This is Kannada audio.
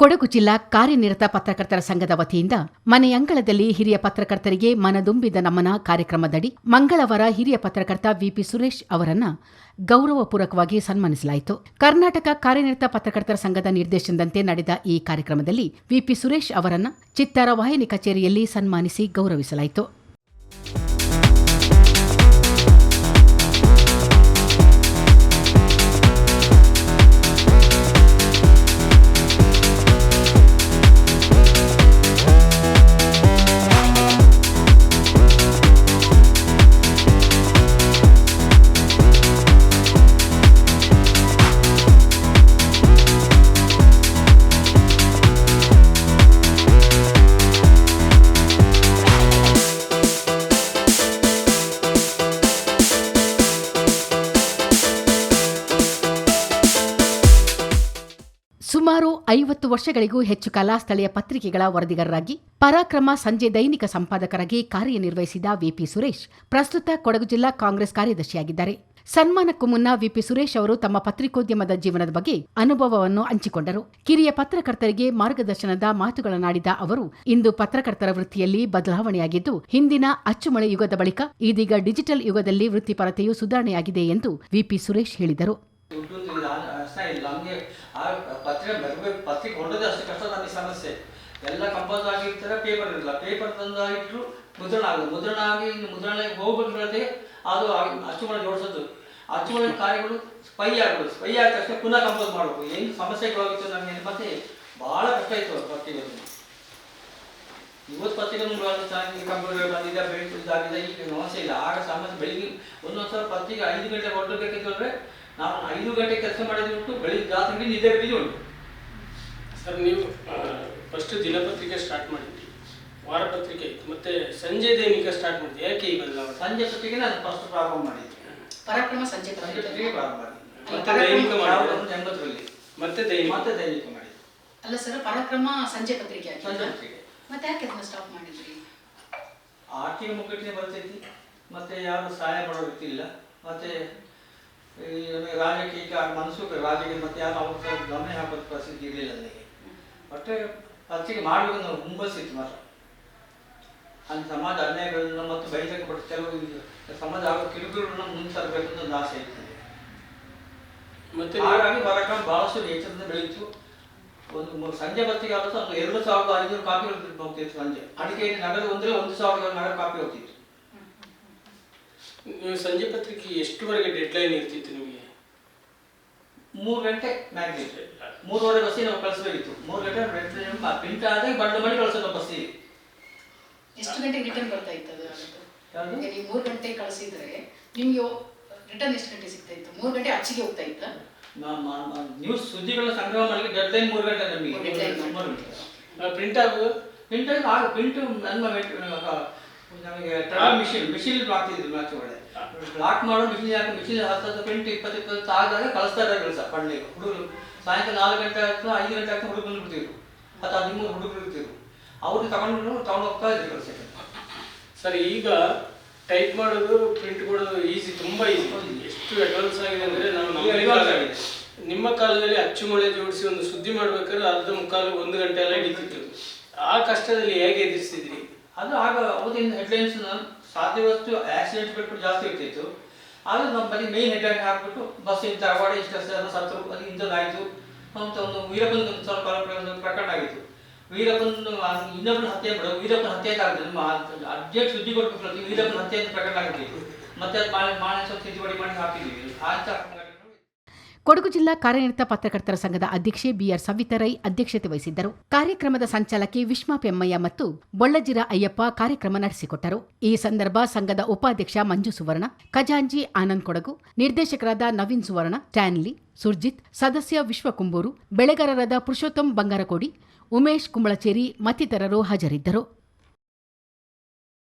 ಕೊಡಗು ಜಿಲ್ಲಾ ಕಾರ್ಯನಿರತ ಪತ್ರಕರ್ತರ ಸಂಘದ ವತಿಯಿಂದ ಮನೆಯಂಗಳದಲ್ಲಿ ಹಿರಿಯ ಪತ್ರಕರ್ತರಿಗೆ ಮನದುಂಬಿದ ನಮನ ಕಾರ್ಯಕ್ರಮದಡಿ ಮಂಗಳವಾರ ಹಿರಿಯ ಪತ್ರಕರ್ತ ವಿಪಿ ಸುರೇಶ್ ಅವರನ್ನ ಗೌರವಪೂರ್ವಕವಾಗಿ ಸನ್ಮಾನಿಸಲಾಯಿತು. ಕರ್ನಾಟಕ ಕಾರ್ಯನಿರತ ಪತ್ರಕರ್ತರ ಸಂಘದ ನಿರ್ದೇಶನದಂತೆ ನಡೆದ ಈ ಕಾರ್ಯಕ್ರಮದಲ್ಲಿ ವಿಪಿ ಸುರೇಶ್ ಅವರನ್ನ ಚಿತ್ತಾರ ವಾಹಿನಿ ಕಚೇರಿಯಲ್ಲಿ ಸನ್ಮಾನಿಸಿ ಗೌರವಿಸಲಾಯಿತು. ಸುಮಾರು ಐವತ್ತು ವರ್ಷಗಳಿಗೂ ಹೆಚ್ಚು ಕಾಲ ಸ್ಥಳೀಯ ಪತ್ರಿಕೆಗಳ ವರದಿಗಾರರಾಗಿ, ಪರಾಕ್ರಮ ಸಂಜೆ ದೈನಿಕ ಸಂಪಾದಕರಾಗಿ ಕಾರ್ಯನಿರ್ವಹಿಸಿದ ವಿಪಿ ಸುರೇಶ್ ಪ್ರಸ್ತುತ ಕೊಡಗು ಜಿಲ್ಲಾ ಕಾಂಗ್ರೆಸ್ ಕಾರ್ಯದರ್ಶಿಯಾಗಿದ್ದಾರೆ. ಸನ್ಮಾನಕ್ಕೂ ಮುನ್ನ ವಿಪಿ ಸುರೇಶ್ ಅವರು ತಮ್ಮ ಪತ್ರಿಕೋದ್ಯಮದ ಜೀವನದ ಬಗ್ಗೆ ಅನುಭವವನ್ನು ಹಂಚಿಕೊಂಡರು. ಕಿರಿಯ ಪತ್ರಕರ್ತರಿಗೆ ಮಾರ್ಗದರ್ಶನದ ಮಾತುಗಳನ್ನಾಡಿದ ಅವರು, ಇಂದು ಪತ್ರಕರ್ತರ ವೃತ್ತಿಯಲ್ಲಿ ಬದಲಾವಣೆಯಾಗಿದ್ದು, ಹಿಂದಿನ ಅಚ್ಚುಮಳೆ ಯುಗದ ಬಳಿಕ ಇದೀಗ ಡಿಜಿಟಲ್ ಯುಗದಲ್ಲಿ ವೃತ್ತಿಪರತೆಯು ಸುಧಾರಣೆಯಾಗಿದೆ ಎಂದು ವಿಪಿ ಸುರೇಶ್ ಹೇಳಿದರು. ಪತ್ರಿಕೆ ಬರಬೇಕು ಪತ್ರಿಕೆ ಹೊರಡೋದೇ ಅಷ್ಟು ಕಷ್ಟ ನನ್ನ ಸಮಸ್ಯೆ. ಎಲ್ಲ ಕಂಪೋಸ್ ಆಗಿರ್ತಾರೆ ಪೇಪರ್ ಇರಲ್ಲ. ಪೇಪರ್ ತಂದಾಗಿಟ್ರು ಮುದ್ರಣ ಆಗೋದು. ಮುದ್ರಣ ಆಗಿ ಇನ್ನು ಮುದ್ರಣಕ್ಕೆ ಹೋಗ್ಬೇಕಿರದೆ ಅದು ಅಚ್ಚುಮಳೆ ಜೋಡಿಸೋದು. ಅಚ್ಚುಮಳೆ ಕಾರ್ಯಗಳು ಸ್ಪೈ ಆಗೋದು. ಸ್ಪೈ ಆದ ತಕ್ಷಣ ಪುನಃ ಕಂಪೋಸ್ ಮಾಡಬೇಕು. ಏನು ಸಮಸ್ಯೆಗಳಾಗಿತ್ತು ನಮಗೆ ಮತ್ತೆ ಭಾಳ ಕಷ್ಟ ಇತ್ತು ಪತ್ರಿಕೆ ಇವತ್ತು ಪತ್ರಿಕೆ ಚೆನ್ನಾಗಿ ಕಂಪ್ಯೂಟರ್ ಬಂದಿದೆ ಬೆಳಕು ಇದಾಗಿದೆ. ಈಗ ಸಮಸ್ಯೆ ಇಲ್ಲ. ಆಗ ಸಮಸ್ಯೆ ಬೆಳಿಗ್ಗೆ ಒಂದೊಂದು ಸಲ ಪತ್ರಿಕೆ ಐದು ಗಂಟೆ ಹೊರಡಬೇಕಿತ್ತು ಅಂದರೆ ನಾವು ಐದು ಗಂಟೆ ಕೆಲಸ ಮಾಡಿದ್ರು ಉಂಟು ಬೆಳಿಗ್ಗೆ ರಾತ್ರಿ ನಿದ್ದೆ ಬಿದ್ದು ಉಂಟು. ಸರ್ ನೀವು ಫಸ್ಟ್ ದಿನಪತ್ರಿಕೆ ಸ್ಟಾರ್ಟ್ ಮಾಡಿದ್ರಿ ವಾರಪತ್ರಿಕೆ ಇತ್ತು ಮತ್ತೆ ಸಂಜೆ ದೈನಿಕ ಸ್ಟಾರ್ಟ್ ಮಾಡಿದ್ರಿ ಯಾಕೆ ಈ ಬದಲಾವಣೆ? ಸಂಜೆ ಪತ್ರಿಕೆ ನಾನು ಫಸ್ಟ್ ಪ್ರಾರಂಭ ಮಾಡಿದ್ವಿ ಪರಾಕ್ರಮ ಸಂಜೆ ಸಂಜೆ ಪತ್ರಿಕೆ ಪ್ರಾರಂಭ ಮತ್ತೆ ದೈನಿಕ ಎಂಬತ್ತರಲ್ಲಿ ಮತ್ತೆ ದೈನಿಕ? ಮತ್ತೆ ದೈನಿಕ ಮಾಡಿದ್ವಿ ಅಲ್ಲ ಸರ್ ಪರಾಕ್ರಮ ಸಂಜೆ ಪತ್ರಿಕೆ ಸಂಜೆ ಪತ್ರಿಕೆ. ಮತ್ತೆ ಯಾಕೆ ಅದನ್ನ ಸ್ಟಾಪ್ ಮಾಡಿದ್ರಿ? ಆರ್ಥಿಕ ಮುಖಕ್ಕೆ ಬರ್ತೈತಿ ಮತ್ತೆ ಯಾರು ಸಹಾಯ ಮಾಡೋರು ಇಲ್ಲ ಮತ್ತೆ ರಾಜಕೀಯ ಮನಸ್ಸು ರಾಜಕೀಯ ಮತ್ತೆ ಯಾರು ಅವ್ರ ಗಮನ ಹಾಕೋದು ಪರಿಸ್ಥಿತಿ ಇರಲಿಲ್ಲ ನನಗೆ ಒಟ್ಟೆ ಪತ್ರಿಕೆ ಮಾಡಬೇಕು ನಾವು ಹುಂಬಸ್ಸಿತ್ತು ಮಾತ್ರ. ಅಲ್ಲಿ ಸಮಾಜ ಅನ್ಯಾಯಗಳನ್ನ ಮತ್ತು ಬಹಿರಂಗಪಟ್ಟು ಕೆಲವು ಇದು ಸಮಾಜ ಆಗೋ ಕಿರುಕುಳನ್ನ ಮುಂದೆ ತರಬೇಕು ಅಂತ ಒಂದು ಆಸೆ ಇತ್ತು. ಮತ್ತೆ ಹಾಗಾಗಿ ಬರಕ ಬಹಳಷ್ಟು ಎಚ್ಚರದಿಂದ ಬೆಳೀತು ಒಂದು ಸಂಜೆ ಬತ್ತಿಗೆ ಆಗುತ್ತೆ ಒಂದು ಎರಡು ಸಾವಿರದ ಐನೂರು ಕಾಪಿ ಹೋಗ್ತಿತ್ತು ಸಂಜೆ. ಅಡಿಕೆ ನಗರ ಒಂದ್ರೆ ಒಂದು ಸಾವಿರದ ನಗರ ಕಾಪಿ ಹೋಗ್ತಿತ್ತು. ಸಂಜೆ ಪತ್ರಿಕೆ ಎಷ್ಟುವರೆಗೆ ಡೆಡ್ಲೈನ್ ಇರ್ತಿತ್ತು ನಿಮಗೆ? ಮೂರು ಗಂಟೆ ಮ್ಯಾಗ್ಝಿನ್ ಮೂರುವರೆ ಬಸ್ಸಿಗೆ ನಾವು ಕಳಿಸ್ಬೇಕಿತ್ತು. ಮೂರು ಗಂಟೆ ಪ್ರಿಂಟ್ ಆದಾಗ ಬಂಡು ಮಾಡಿ ಕಳಿಸೋದು ಬಸ್ಸಿಗೆ. ಎಷ್ಟು ಗಂಟೆಗೆ ರಿಟರ್ನ್ ಬರ್ತಾ ಇತ್ತು ಅದು? ನೀವು ಮೂರು ಗಂಟೆಗೆ ಕಳಿಸಿದ್ರೆ ನಿಮಗೆ ರಿಟರ್ನ್ ಎಷ್ಟು ಗಂಟೆ ಸಿಗ್ತಾ ಇತ್ತು? ಮೂರು ಗಂಟೆ ಅಚ್ಚಿಗೆ ಹೋಗ್ತಾ ಇತ್ತು? ನ್ಯೂಸ್ ಸುದ್ದಿಗಳನ್ನ ಸಂಗ್ರಹ ಮಾಡಲಿಕ್ಕೆ ಡೆಡ್ ಲೈನ್ ಮೂರು ಗಂಟೆ ನಮಗೆ. ಗಂಟೆ ಪ್ರಿಂಟ್ ಆಗುವ ಪ್ರಿಂಟ್ ಆಗ ಪ್ರಿಂಟ್ ನನ್ನ ಮೆಟ್- ನಮಗೆ ತಡ ಮಿಷಿನ್ ಮಿಷಿನ್ ಮಾಡ್ತಿದ್ರು ಮ್ಯಾಚ್ ಒಳ್ಳೆ ಬ್ಲಾಕ್ ಮಾಡೋ ಮಿಷಿನ್ ಯಾಕೆ? ಮಿಷಿನ್ ಹತ್ತತ್ತು ಪ್ರಿಂಟ್ ಇಪ್ಪತ್ತು ಇಪ್ಪತ್ತು ಆದಾಗ ಕಳಿಸ್ತಾ ಇದ್ದಾರೆ ಕೆಲಸ ಪಡ್ಲಿಕ್ಕೆ ಹುಡುಗರು ಸಾಯಂಕಾಲ ನಾಲ್ಕು ಗಂಟೆ ಆಗ್ತದೆ ಐದು ಗಂಟೆ ಆಗ್ತದೆ ಹುಡುಗರು ಬಂದ್ಬಿಡ್ತಿದ್ರು. ಅಥವಾ ನಿಮ್ಮ ಹುಡುಗರು ಇರ್ತಿದ್ರು ಅವರು ತಗೊಂಡು ತಗೊಂಡು ಹೋಗ್ತಾ ಇದ್ರು ಕೆಲಸಕ್ಕೆ ಸರ್ ಈಗ ಟೈಪ್ ಮಾಡೋದು ಪ್ರಿಂಟ್ ಕೊಡೋದು ಈಸಿ ತುಂಬ ಈಸಿ ಎಷ್ಟು ಅಡ್ವಾನ್ಸ್ ಆಗಿದೆ ಅಂದರೆ ನಮ್ಮ ನಿಮ್ಮ ಕಾಲದಲ್ಲಿ ಅಚ್ಚುಮಳೆ ಜೋಡಿಸಿ ಒಂದು ಸುದ್ದಿ ಮಾಡ್ಬೇಕಾದ್ರೆ ಅರ್ಧ ಮುಕ್ಕಾಲು ಒಂದು ಗಂಟೆ ಎಲ್ಲ ಹಿಡಿತಿತ್ತು. ಆ ಕಷ್ಟದಲ್ಲಿ ಹೇಗೆ ಎದುರಿಸಿದ್ರಿ ಅದು ಆಗ ಅವತ್ತಿನ ಹೆಡ್ಲೈನ್ಸ್ ಸಾಧ್ಯವಷ್ಟು ಆಕ್ಸಿಡೆಂಟ್ ಬಿಟ್ಬಿಟ್ಟು ಜಾಸ್ತಿ ಇರ್ತಿತ್ತು. ಆದರೆ ನಮ್ಮ ಬರೀ ಮೇನ್ ಹೆಡ್ಲೈನ್ ಹಾಕ್ಬಿಟ್ಟು ಬಸ್ ಇಂಥ ಅವಾರ್ಡ್ ಇಷ್ಟು ಸತ್ರು ಅದು ಇಂಥದ್ದಾಯಿತು ಅಂತ ಒಂದು ವೀರಪ್ಪನ ಸ್ವಲ್ಪ ಪ್ರಕರಣ ಆಗಿತ್ತು. ವೀರಪ್ಪನ ಹತ್ಯೆ ಬಿಡೋ ವೀರಪ್ಪನ ಹತ್ಯೆ ಆಗಿದೆ ನಮ್ಮ ಅರ್ಜೆಂಟ್ ಸುದ್ದಿ ಕೊಟ್ಟು ವೀರಪ್ಪನ ಹತ್ಯೆ ಅಂತ ಪ್ರಕರಣ ಆಗಿತ್ತು. ಮತ್ತೆ ಅದು ಮಾಡಿ ಸ್ವಲ್ಪ ತಿದ್ದುಪಡಿ ಮಾಡಿ ಹಾಕಿದ್ದೀವಿ ಆ ಕೊಡಗು ಜಿಲ್ಲಾ ಕಾರ್ಯನಿರತ ಪತ್ರಕರ್ತರ ಸಂಘದ ಅಧ್ಯಕ್ಷೆ ಬಿಆರ್ ಸವಿತರೈ ಅಧ್ಯಕ್ಷತೆ ವಹಿಸಿದ್ದರು. ಕಾರ್ಯಕ್ರಮದ ಸಂಚಾಲಕಿ ವಿಶ್ಮಾ ಪೆಮ್ಮಯ್ಯ ಮತ್ತು ಬೊಳ್ಳಜಿರ ಅಯ್ಯಪ್ಪ ಕಾರ್ಯಕ್ರಮ ನಡೆಸಿಕೊಟ್ಟರು. ಈ ಸಂದರ್ಭ ಸಂಘದ ಉಪಾಧ್ಯಕ್ಷ ಮಂಜು ಸುವರ್ಣ, ಖಜಾಂಜಿ ಆನಂದ್ ಕೊಡಗು, ನಿರ್ದೇಶಕರಾದ ನವೀನ್ ಸುವರ್ಣ ಸ್ಟ್ಯಾನ್ಲಿ ಸುರ್ಜಿತ್, ಸದಸ್ಯ ವಿಶ್ವಕುಂಬೂರು, ಬೆಳೆಗಾರರಾದ ಪುರುಷೋತ್ತಮ್ ಬಂಗಾರಕೋಡಿ, ಉಮೇಶ್ ಕುಂಬಳಚೇರಿ ಮತ್ತಿತರರು ಹಾಜರಿದ್ದರು.